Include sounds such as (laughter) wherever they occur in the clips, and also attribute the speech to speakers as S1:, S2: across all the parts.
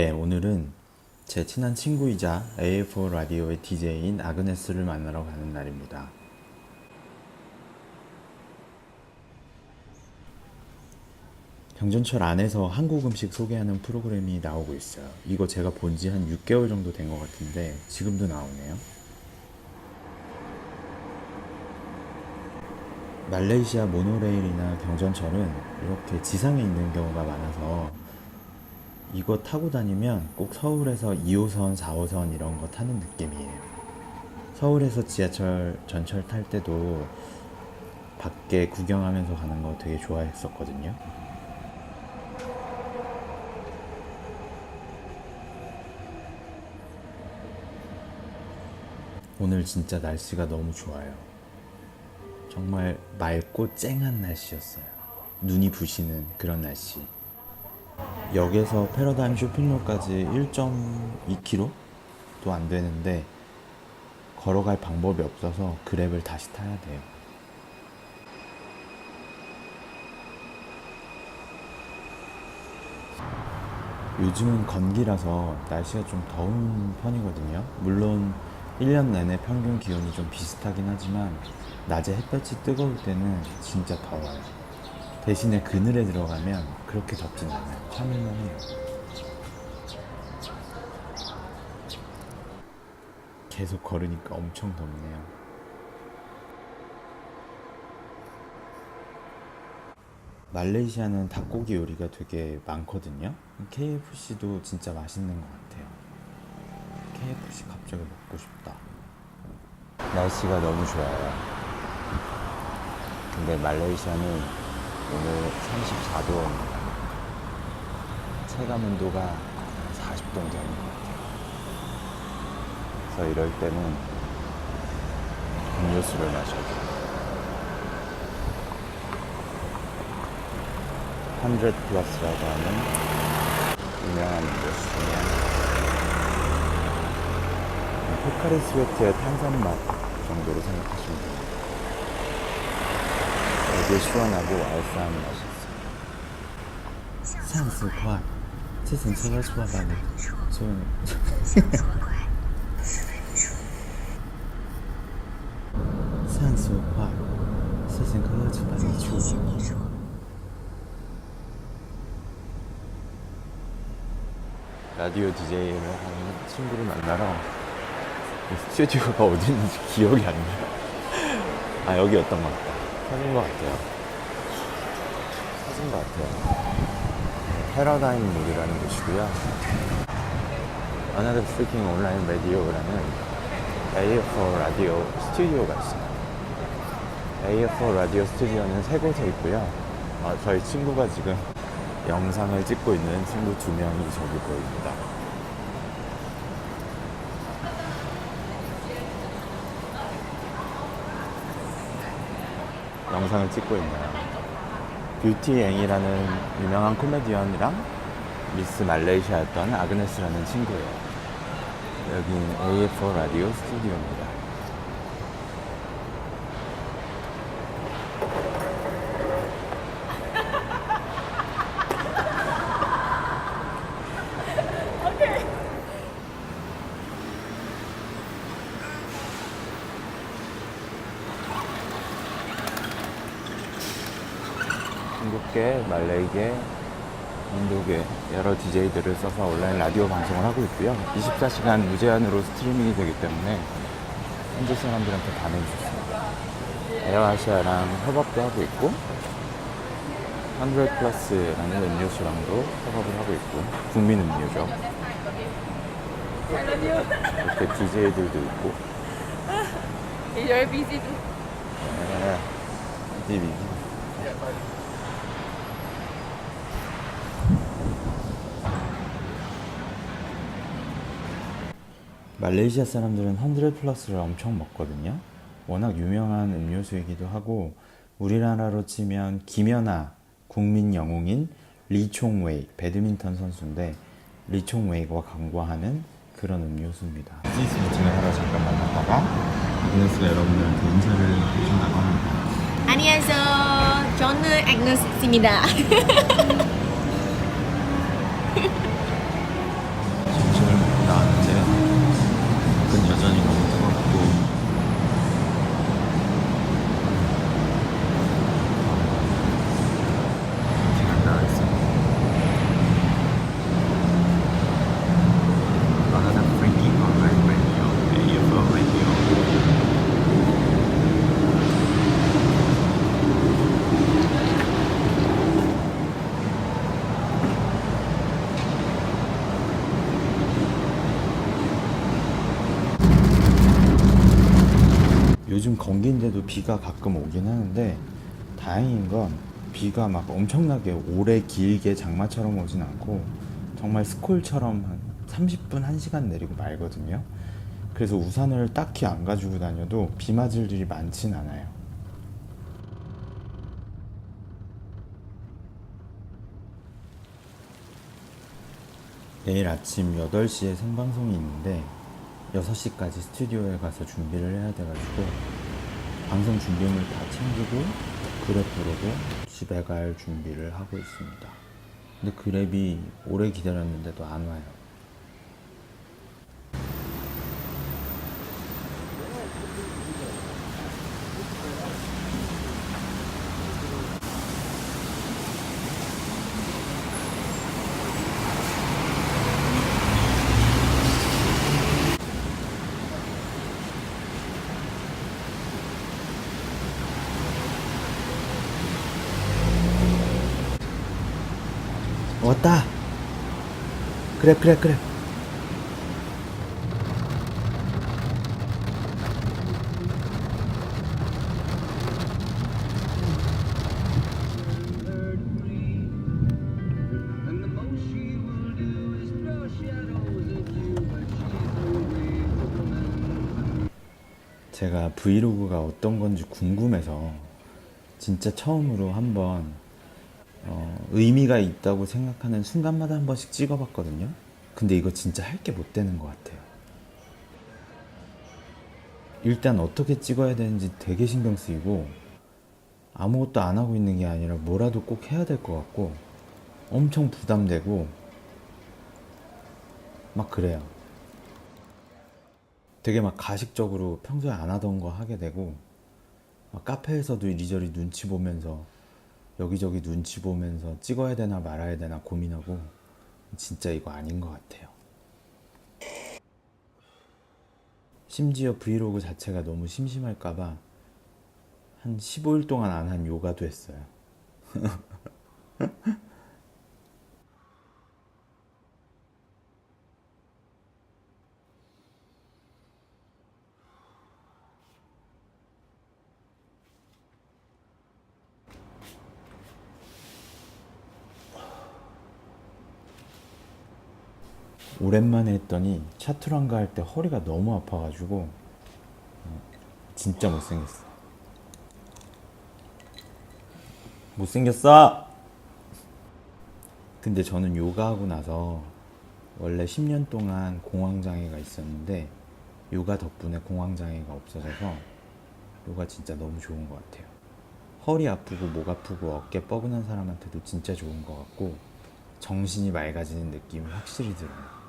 S1: 네, 오늘은 제 친한 친구이자 AF4 라디오의 DJ인 아그네스를 만나러 가는 날입니다. 경전철 안에서 한국 음식 소개하는 프로그램이 나오고 있어요. 이거 제가 본 지 한 6개월 정도 된 것 같은데 지금도 나오네요. 말레이시아 모노레일이나 경전철은 이렇게 지상에 있는 경우가 많아서 이거 타고 다니면 꼭 서울에서 2호선, 4호선 이런 거 타는 느낌이에요. 서울에서 지하철, 전철 탈 때도 밖에 구경하면서 가는 거 되게 좋아했었거든요. 오늘 진짜 날씨가 너무 좋아요. 정말 맑고 쨍한 날씨였어요. 눈이 부시는 그런 날씨. 역에서 패러다임 쇼핑몰까지 1.2km도 안 되는데 걸어갈 방법이 없어서 그랩을 다시 타야 돼요. 요즘은 건기라서 날씨가 좀 더운 편이거든요. 물론 1년 내내 평균 기온이 좀 비슷하긴 하지만 낮에 햇볕이 뜨거울 때는 진짜 더워요. 대신에 그늘에 들어가면 그렇게 덥진 않아요. 참을만 해요. 계속 걸으니까 엄청 덥네요. 말레이시아는 닭고기 요리가 되게 많거든요. KFC도 진짜 맛있는 것 같아요. KFC 갑자기 먹고 싶다. 날씨가 너무 좋아요. 근데 말레이시아는 오늘 34도입니다. 체감 온도가 40도 되는 것 같아요. 그래서 이럴 때는 음료수를 마셔요. 100 플러스라고 하는 유명한 음료수 중에 하나. 포카리 스웨트의 탄산 맛 정도로 생각하시면 됩니다. 되게 시원하고 알싸한 맛이 있어요. 산수과 최선 제가 좋아하는 라디오 DJ를 하는 친구를 만나러 스튜디오가 어딘지 기억이 안 나요. 아, 여기였던 것 같다. 찾은 것 같아요. 찾은 것 같아요. 네, 패러다임 몰이라는 곳이고요. Another Speaking Online Radio라는 AF4 라디오 스튜디오가 있어요. AF4 라디오 스튜디오는 세 곳에 있고요. 어, 저희 친구가 지금 영상을 찍고 있는 친구 두 명이 저기 보입니다. 영상을 찍고 있네요. 뷰티 앵이라는 유명한 코미디언이랑 미스 말레이시아였던 아그네스라는 친구예요. 여긴 AF4 라디오 스튜디오입니다. 중국계, 말레이계, 인도계 여러 DJ들을 써서 온라인 라디오 방송을 하고 있고요. 24시간 무제한으로 스트리밍이 되기 때문에 현지 사람들한테 반응이 좋습니다. 에어아시아랑 협업도 하고 있고 100 플러스라는 음료수랑도 협업을 하고 있고 국민 음료죠. 이렇게 DJ들도 있고
S2: too.
S1: 네, TV. 말레이시아 사람들은 100 플러스를 엄청 먹거든요. 워낙 유명한 음료수이기도 하고 우리나라로 치면 김연아 국민 영웅인 리총웨이 배드민턴 선수인데 리총웨이가 광고하는 그런 음료수입니다. 비즈니스 미팅을 하러 잠깐 만났다가 아그네스가 여러분들한테 인사를 해준다고 합니다.
S2: 안녕하세요. 저는 애그네스입니다. (laughs)
S1: 건기인데도 비가 가끔 오긴 하는데 다행인 건 비가 막 엄청나게 오래 길게 장마처럼 오진 않고 정말 스콜처럼 한 30분, 1시간 내리고 말거든요. 그래서 우산을 딱히 안 가지고 다녀도 비 맞을 일이 많진 않아요. 내일 아침 8시에 생방송이 있는데 6시까지 스튜디오에 가서 준비를 해야 돼가지고 방송 준비물 다 챙기고 그랩으로도 집에 갈 준비를 하고 있습니다. 근데 그랩이 오래 기다렸는데도 안 와요. 왔다. 그래 그래 그래. 제가 브이로그가 어떤 건지 궁금해서 진짜 처음으로 한번 어, 의미가 있다고 생각하는 순간마다 한 번씩 찍어봤거든요. 근데 이거 진짜 할 게 못 되는 것 같아요. 일단 어떻게 찍어야 되는지 되게 신경 쓰이고 아무것도 안 하고 있는 게 아니라 뭐라도 꼭 해야 될 것 같고 엄청 부담되고 막 그래요. 되게 막 가식적으로 평소에 안 하던 거 하게 되고 막 카페에서도 이리저리 눈치 보면서 여기저기 눈치 보면서 찍어야 되나 말아야 되나 고민하고 진짜 이거 아닌 것 같아요. 심지어 브이로그 자체가 너무 심심할까봐 한 15일 동안 안 한 요가도 했어요. (laughs) 오랜만에 했더니 차투랑가 할 때 허리가 너무 아파가지고 어, 진짜 못생겼어. 못생겼어! 근데 저는 요가하고 나서 원래 10년 동안 공황장애가 있었는데 요가 덕분에 공황장애가 없어져서 요가 진짜 너무 좋은 것 같아요. 허리 아프고 목 아프고 어깨 뻐근한 사람한테도 진짜 좋은 것 같고 정신이 맑아지는 느낌이 확실히 들어요.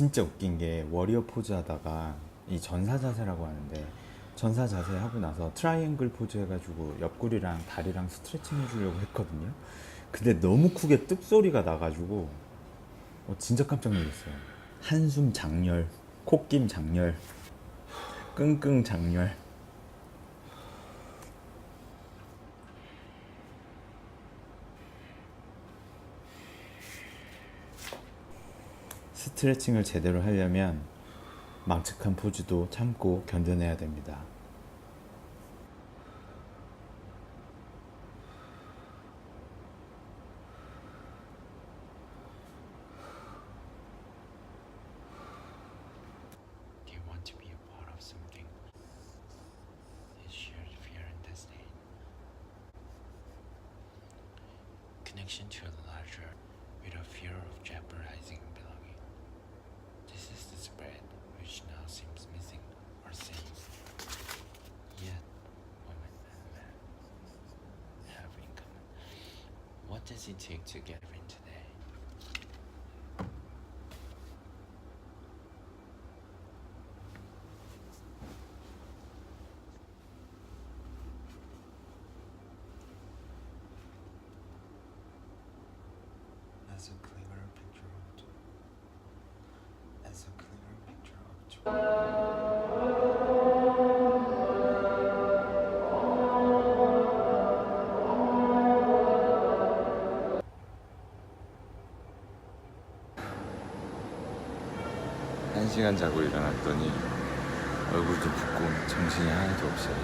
S1: 진짜 웃긴 게 워리어 포즈 하다가 이 전사 자세라고 하는데 전사 자세 하고 나서 트라이앵글 포즈 해가지고 옆구리랑 다리랑 스트레칭 해주려고 했거든요. 근데 너무 크게 뚝 소리가 나가지고 어, 진짜 깜짝 놀랐어요. 한숨 장렬, 콧김 장렬, 끙끙 장렬. 스트레칭을 제대로 하려면 망측한 포즈도 참고 견뎌내야 됩니다.
S3: Does it take to get in 한 시간 자고 일어났더니 얼굴도 붓고 정신이 하나도 없어요.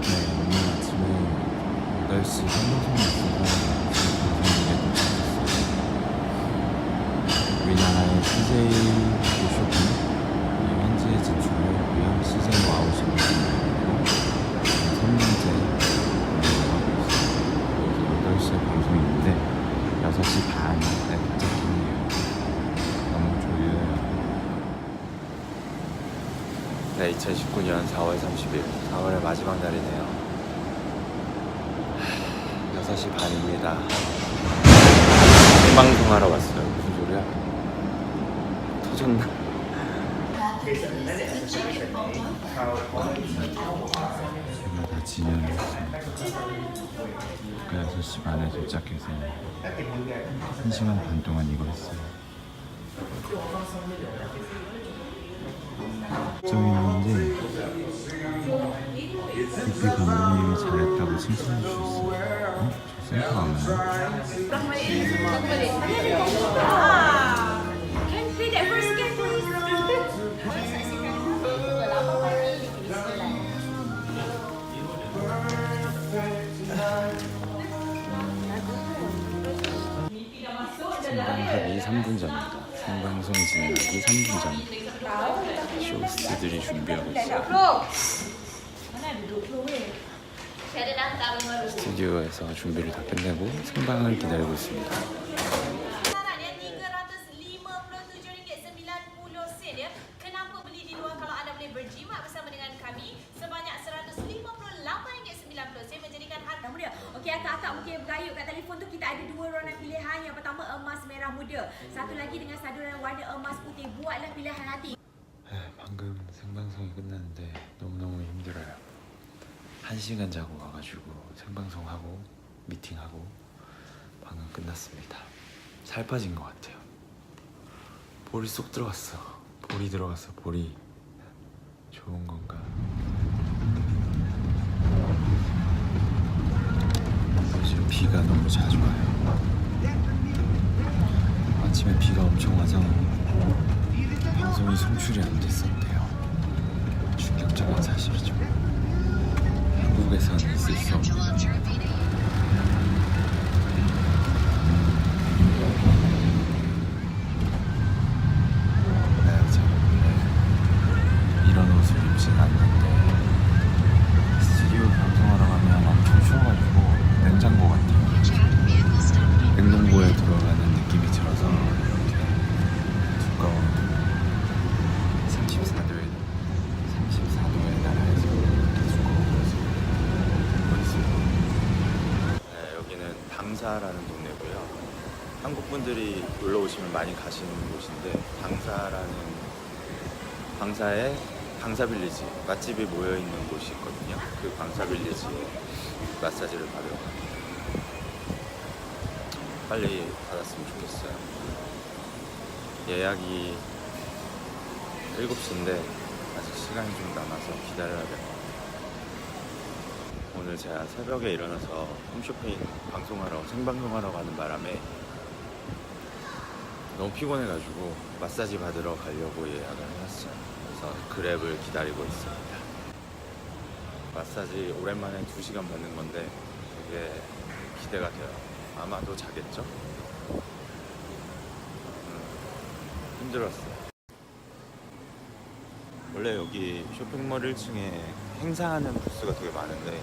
S3: 네, 오늘 아침에 8시 한동성에 있어서 방송국에 도착했어요. 우리나라의 CJ 쇼핑 이 현지에 진출하고요. CJ 와우시는 분이고 3년째 운영하고 있어요. 그래서 8시에 방송이 있는데 6시 반에 도착했네요. 너무 졸려요. 네, 2019년 4월 30일 4월의 마지막 날이네요. 6시 반입니다. 생방송하러 왔어요. 무슨 소리야? 터졌나? 다 진행했습니다. 그 6시 반에 도착해서 1시간 반 동안 이거 했어요. 정인인데 뷔페 감독님이 잘했다고 칭찬해 주셨어요. 어? 저 센터 안
S2: please?
S3: 생방송이 3분 전입니다. 생방송 진행하기 3분 전. 스튜디오에서 준비를 다 끝내고 생방을 기다리고 있습니다. 네, 방금 생방송이 끝났는데 너무너무 힘들어요. 한 시간 자고 와가지고 생방송하고 미팅하고 방금 끝났습니다. 살 빠진 것 같아요. 볼이 쏙 들어갔어. 볼이 들어갔어. 볼이 좋은 건가? 요즘 비가 너무 자주 와요. 아침에 비가 엄청 와서 방송이 송출이 안 됐었대요. 충격 적인 사실이죠. 한국에서는 있을 수 없는 네, 제가 원래 이런 옷을 입진 않는데 스튜디오 방송하러 가면 엄청 추워가지고 냉장고 같아요. 냉동고에 들어가는 느낌이 들어서 이렇게 두꺼운 34도에 34도의 나라에서 이렇게 두꺼운 것을 입고 있습니다. 네, 여기는 방사라는 동네고요. 한국 분들이 놀러 오시면 많이 가시는 곳인데 방사라는 방사에 방사빌리지 맛집이 모여 있는 곳이 있거든요. 그 방사빌리지에 마사지를 받으러. 빨리 받았으면 좋겠어요. 예약이 7시인데 아직 시간이 좀 남아서 기다려야 될 것 같아요. 오늘 제가 새벽에 일어나서 홈쇼핑 방송하러 생방송하러 가는 바람에 너무 피곤해가지고 마사지 받으러 가려고 예약을 해놨어요. 그랩을 기다리고 있습니다. 마사지 오랜만에 2시간 받는 건데 되게 기대가 돼요. 아마도 자겠죠? 음, 힘들었어요. 원래 여기 쇼핑몰 1층에 행사하는 부스가 되게 많은데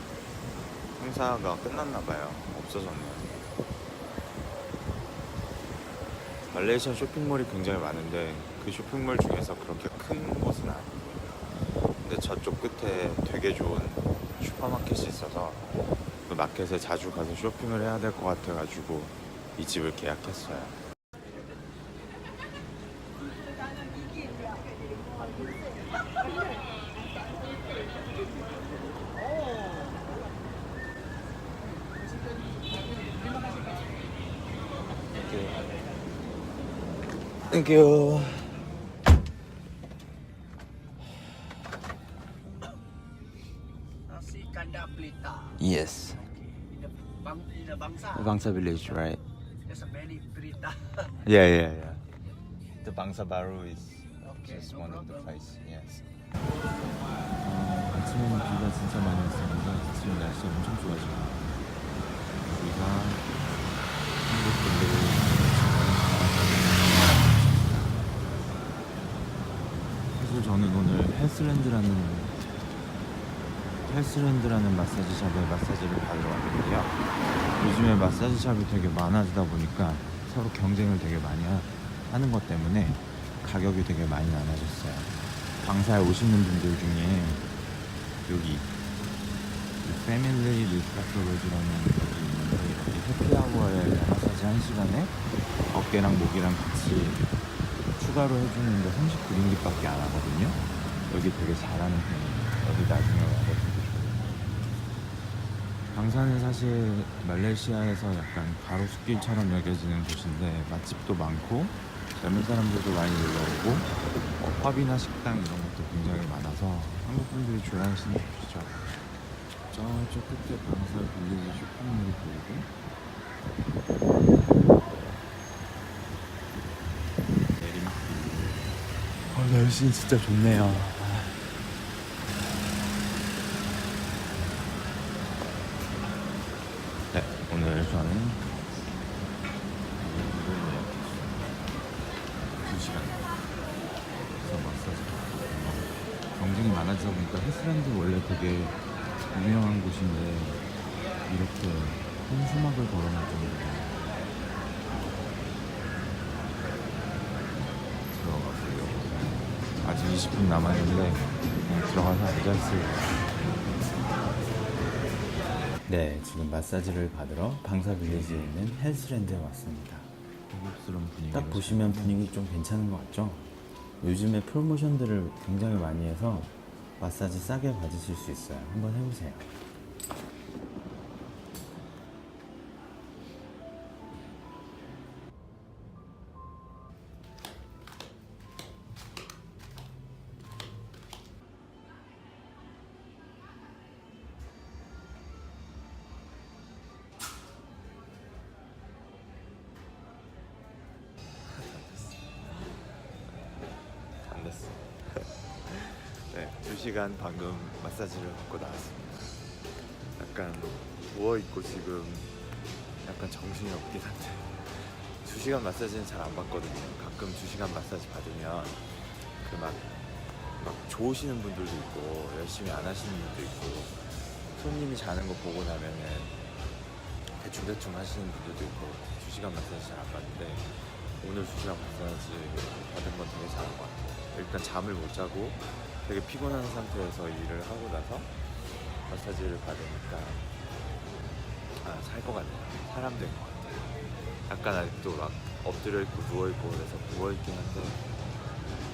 S3: 행사가 끝났나 봐요. 없어졌네요. 말레이시아 쇼핑몰이 굉장히 많은데 그 쇼핑몰 중에서 그렇게 저쪽 끝에 되게 좋은 슈퍼마켓이 있어서 그 마켓에 자주 가서 쇼핑을 해야 될 것 같아가지고 이 집을 계약했어요. 땡큐.
S4: Bangsa,
S3: village, right?
S4: there's a many pelita.
S3: Yeah, yeah, yeah. The Bangsa Baru is
S4: Okay,
S3: just
S4: no
S3: one of the
S4: problem.
S3: places. Yes. 아침에는 비가 진짜 많이 왔었는데 지금 날씨 엄청 좋아지고 우리가 한국 분들을 사실 저는 오늘 헬스랜드라는 헬스랜드라는 마사지 샵에 마사지를 받으러 왔는데요. 요즘에 마사지 샵이 되게 많아지다 보니까 서로 경쟁을 되게 많이 하- 하는 것 때문에 가격이 되게 많이 많아졌어요. 방사에 오시는 분들 중에 여기 이 패밀리 리스카솔로지라는 곳이 있는데 여기 해피아워에 마사지 한 시간에 어깨랑 목이랑 같이 추가로 해주는데 39링깃밖에 안 하거든요. 여기 되게 잘하는 편이에요. 여기 나중에 좋아요. 방사는 사실 말레이시아에서 약간 가로수길처럼 여겨지는 곳인데 맛집도 많고 젊은 사람들도 많이 놀러 오고 어, 펍이나 식당 이런 것도 굉장히 많아서 한국 분들이 좋아하시는 곳이죠. 저쪽 끝에 방사 빌리지 쇼핑몰이 보이고 내림길. 어, 날씨 진짜 좋네요. 네, 이걸 예약했어요. 2시간. 그래서 마사지 받고. 경쟁이 많아지다 보니까 헬스랜드 원래 되게 유명한 곳인데 이렇게 현수막을 걸어놓을 정도로 아직 20분 남았는데 그냥 들어가서 앉아있을래요 네, 지금 마사지를 받으러 방사 빌리지에 있는 헬스랜드에 왔습니다. 고급스러운 분위기. 딱 보시면 분위기 좀 괜찮은 것 같죠? 요즘에 프로모션들을 굉장히 많이 해서 마사지 싸게 받으실 수 있어요. 한번 해보세요. 2시간 방금 마사지를 받고 나왔습니다. 약간 부어있고 지금 약간 정신이 없긴 한데 2시간 마사지는 잘 안 받거든요. 가끔 2시간 마사지 받으면 그 막 막 좋으시는 분들도 있고 열심히 안 하시는 분도 있고 손님이 자는 거 보고 나면은 대충대충 하시는 분들도 있고 2시간 마사지 잘 안 받는데 오늘 2시간 마사지 받은 건 되게 잘한 것 같아요. 일단 잠을 못 자고 되게 피곤한 상태에서 일을 하고 나서 마사지를 받으니까 아, 살 것 같네요. 사람 된 것 같아요. 약간 아직도 막 엎드려 있고 누워 있고 그래서 누워 있긴 한데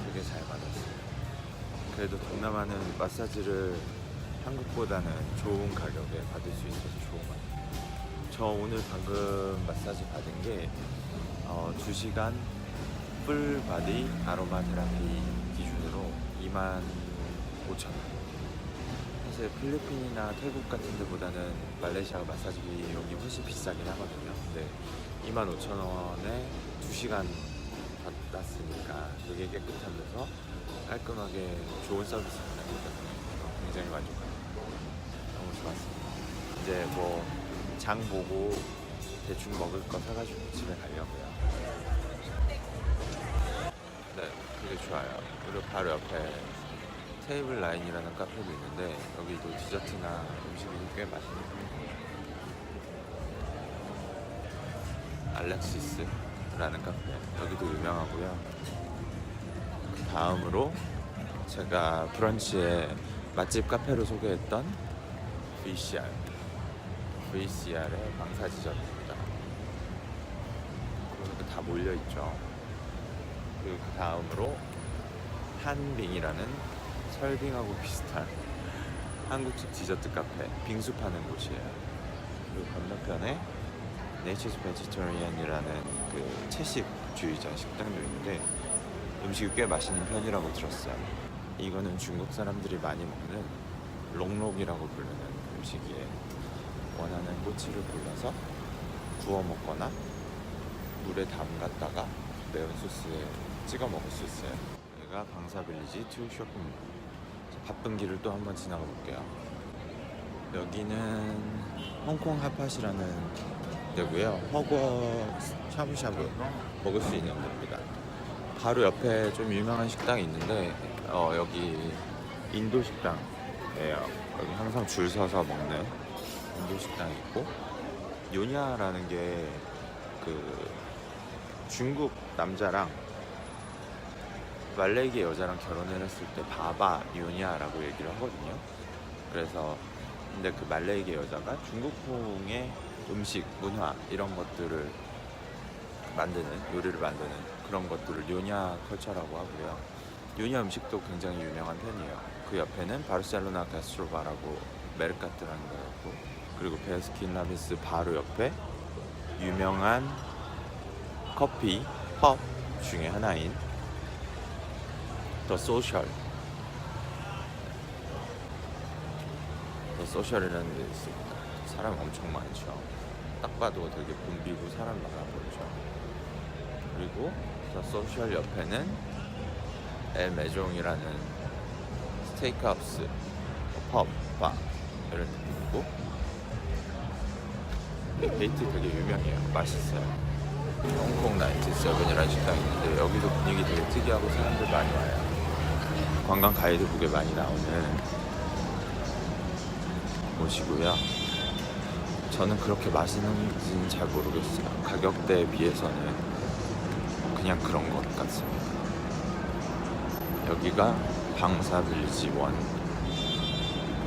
S3: 되게 잘 받았어요. 그래도 동남아는 마사지를 한국보다는 좋은 가격에 받을 수 있어서 좋은 것 같아요. 저 오늘 방금 마사지 받은 게 어, 2시간 풀 바디 아로마 테라피 기준으로 2만 5천 원. 사실 필리핀이나 태국 같은 데보다는 말레이시아가 마사지 비용이 훨씬 비싸긴 하거든요. 근데 2만 5천 원에 2시간 받았으니까 되게 깨끗하면서 깔끔하게 좋은 서비스를 때문에 굉장히 만족합니다. 너무 좋았습니다. 이제 뭐 장 보고 대충 먹을 거 사가지고 집에 가려고요. 네, 되게 좋아요. 그리고 바로 옆에 테이블 라인이라는 카페도 있는데 여기도 디저트나 음식이 꽤 편이에요. 알렉시스라는 카페 여기도 유명하고요. 그 다음으로 제가 브런치에 맛집 카페로 소개했던 VCR VCR의 방사지점입니다. 다 몰려 있죠. 그리고 그 다음으로 한빙이라는 설빙하고 비슷한 한국식 디저트 카페 빙수 파는 곳이에요. 그리고 건너편에 네이처스 베지터리안이라는 그 채식 중국주의자 식당도 있는데 음식이 꽤 맛있는 편이라고 들었어요. 이거는 중국 사람들이 많이 먹는 롱록이라고 부르는 음식이에요. 원하는 꼬치를 골라서 구워 먹거나 물에 담갔다가 매운 소스에 찍어 먹을 수 있어요. 여기가 방사빌리지 투 쇼핑몰. 자, 바쁜 길을 또 한번 지나가 볼게요. 여기는 홍콩 핫팟이라는 데고요. 허거 샤브샤브 먹을 수 있는 데입니다. 바로 옆에 좀 유명한 식당이 있는데 어, 여기 인도 식당이에요. 여기 항상 줄 서서 먹는 인도 식당이 있고 요냐라는 게 그 중국 남자랑 말레이계 여자랑 결혼을 했을 때 바바 요냐라고 얘기를 하거든요. 그래서 근데 그 말레이계 여자가 중국풍의 음식, 문화 이런 것들을 만드는 요리를 만드는 그런 것들을 요냐 컬처라고 하고요. 요냐 음식도 굉장히 유명한 편이에요. 그 옆에는 바르셀로나 가스트로바라고 메르카트라는 거였고 그리고 베스킨 라빈스 바로 옆에 유명한 커피 펍 중에 하나인 더 소셜 더 소셜이라는 데 있습니다. 사람 엄청 많죠. 딱 봐도 되게 붐비고 사람 많아 보이죠. 그리고 더 소셜 옆에는 엘 메종이라는 스테이크하우스, 펍, 바 이런 데 있고 이 데이트 되게 유명해요. 맛있어요. 홍콩 나이트 세븐이라는 식당이 있는데 여기도 분위기 되게 특이하고 사람들 많이 와요. 관광 가이드북에 많이 나오는 곳이고요. 저는 그렇게 맛있는지는 잘 모르겠어요. 가격대에 비해서는 그냥 그런 것 같습니다. 여기가 방사빌리지 원.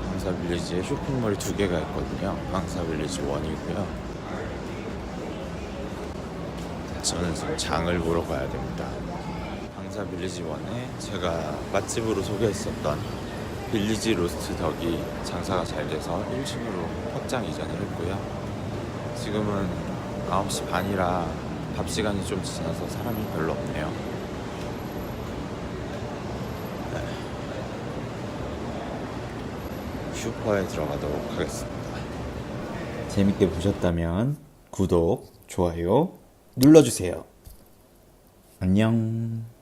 S3: 방사빌리지에 쇼핑몰이 두 개가 있거든요. 방사빌리지 원이고요. 저는 지금 장을 보러 가야 됩니다. 방사 빌리지 원에 제가 맛집으로 소개했었던 빌리지 로스트 덕이 장사가 잘 돼서 1층으로 확장 이전을 했고요. 지금은 9시 반이라 밥 시간이 좀 지나서 사람이 별로 없네요. 네. 슈퍼에 들어가도록 하겠습니다. 재밌게 보셨다면 구독, 좋아요 눌러주세요. 안녕.